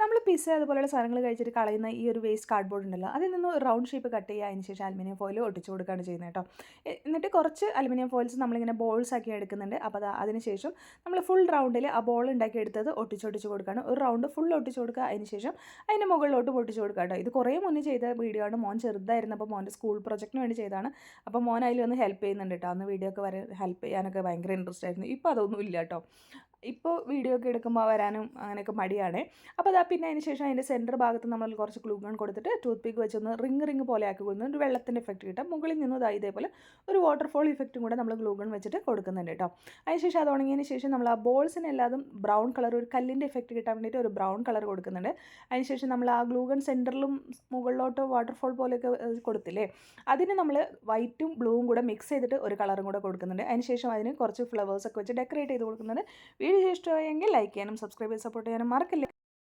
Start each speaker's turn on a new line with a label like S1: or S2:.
S1: നമ്മൾ പിസ്സ അതുപോലെയുള്ള സാധനങ്ങൾ കഴിച്ചിട്ട് കളയുന്ന ഈ ഒരു വേസ്റ്റ് കാർഡ്ബോർഡ് ഉണ്ടല്ലോ അതിൽ നിന്ന് റൗണ്ട് ഷേപ്പ് കട്ട് ചെയ്യുക അതിന് ശേഷം അലുമിനിയം ഫോയിൽ ഒട്ടിച്ച് കൊടുക്കുകയാണ് ചെയ്യുന്നത് കേട്ടോ. എന്നിട്ട് കുറച്ച് അലുമിനിയം ഫോയിൽസ് നമ്മളിങ്ങനെ ബോൾസ് ആക്കി എടുക്കുന്നുണ്ട്. അപ്പോൾ അത് അതിന് ശേഷം നമ്മൾ ഫുൾ റൗണ്ടിൽ ആ ബോൾ ഉണ്ടാക്കി എടുത്തത് ഒട്ടിച്ചൊട്ടിച്ച് കൊടുക്കുകയാണ്. ഒരു റൗണ്ട് ഫുൾ ഒട്ടിച്ച് കൊടുക്കുക അതിന് ശേഷം അതിന്റെ മുകളിലോട്ട് പൊട്ടിച്ച് കൊടുക്കുക കേട്ടോ. ഇത് കുറേ മുന്നേ ചെയ്ത വീഡിയോ ആണ്. മോൻ ചെറുതായിരുന്നപ്പോൾ മോന്റെ സ്കൂൾ പ്രൊജക്റ്റിന് വേണ്ടി ചെയ്തതാണ്. അപ്പോൾ മോൻ അതിൽ വന്ന് ഹെൽപ്പ് ചെയ്യുന്നുണ്ട് കേട്ടോ. അന്ന് വീഡിയോ ഒക്കെ വരെ ഹെൽപ്പ് ചെയ്യാനൊക്കെ ഭയങ്കര ഇൻട്രസ്റ്റ് ആയിരുന്നു. ഇപ്പോൾ അതൊന്നും ഇല്ല കേട്ടോ. ഇപ്പോൾ വീഡിയോ ഒക്കെ എടുക്കുമ്പോൾ വരാനും അങ്ങനെയൊക്കെ മടിയാണ്. അപ്പോൾ അതാ പിന്നെ അതിന് ശേഷം അതിന്റെ സെന്റർ ഭാഗത്ത് നമ്മൾ കുറച്ച് ഗ്ലൂഗൺ കൊടുത്തിട്ട് ടൂത്ത് പിക്ക് വെച്ചൊന്ന് റിങ് റിങ് പോലെ ആക്കി കൊടുക്കുന്നു ഒരു വെള്ളത്തിന്റെ എഫക്റ്റ് കിട്ടും. മുകളിൽ നിന്ന് ഇതാ ഇതേപോലെ ഒരു വാട്ടർഫോൾ ഇഫക്റ്റും കൂടെ നമ്മൾ ഗ്ലൂഗൺ വെച്ചിട്ട് കൊടുക്കുന്നുണ്ട് കേട്ടോ. അതിനുശേഷം അത് ഉണങ്ങിയതിന് ശേഷം നമ്മൾ ആ ബോൾസിന് എല്ലാതും ബ്രൗൺ കളർ ഒരു കല്ലിന്റെ എഫക്റ്റ് കിട്ടാൻ വേണ്ടിയിട്ട് ഒരു ബ്രൗൺ കളർ കൊടുക്കുന്നുണ്ട്. അതിനുശേഷം നമ്മൾ ആ ഗ്ലൂഗൺ സെന്ററിലും മുകളിലോട്ട് വാട്ടർഫോൾ പോലെയൊക്കെ കൊടുത്തില്ലേ? അതിന് നമ്മൾ വൈറ്റും ബ്ലൂവും കൂടെ മിക്സ് ചെയ്തിട്ട് ഒരു കളറും കൂടെ കൊടുക്കുന്നുണ്ട്. അതിനുശേഷം അതിന് കുറച്ച് ഫ്ലവേഴ്സ് ഒക്കെ വെച്ച് ഡെക്കറേറ്റ് ചെയ്ത് കൊടുക്കുന്നുണ്ട്. വീഡിയോ ഇഷ്ടമായെങ്കിൽ ലൈക്ക് ചെയ്യാനും സബ്സ്ക്രൈബ് ചെയ്ത് സപ്പോർട്ട് ചെയ്യാനും മറക്കില്ല.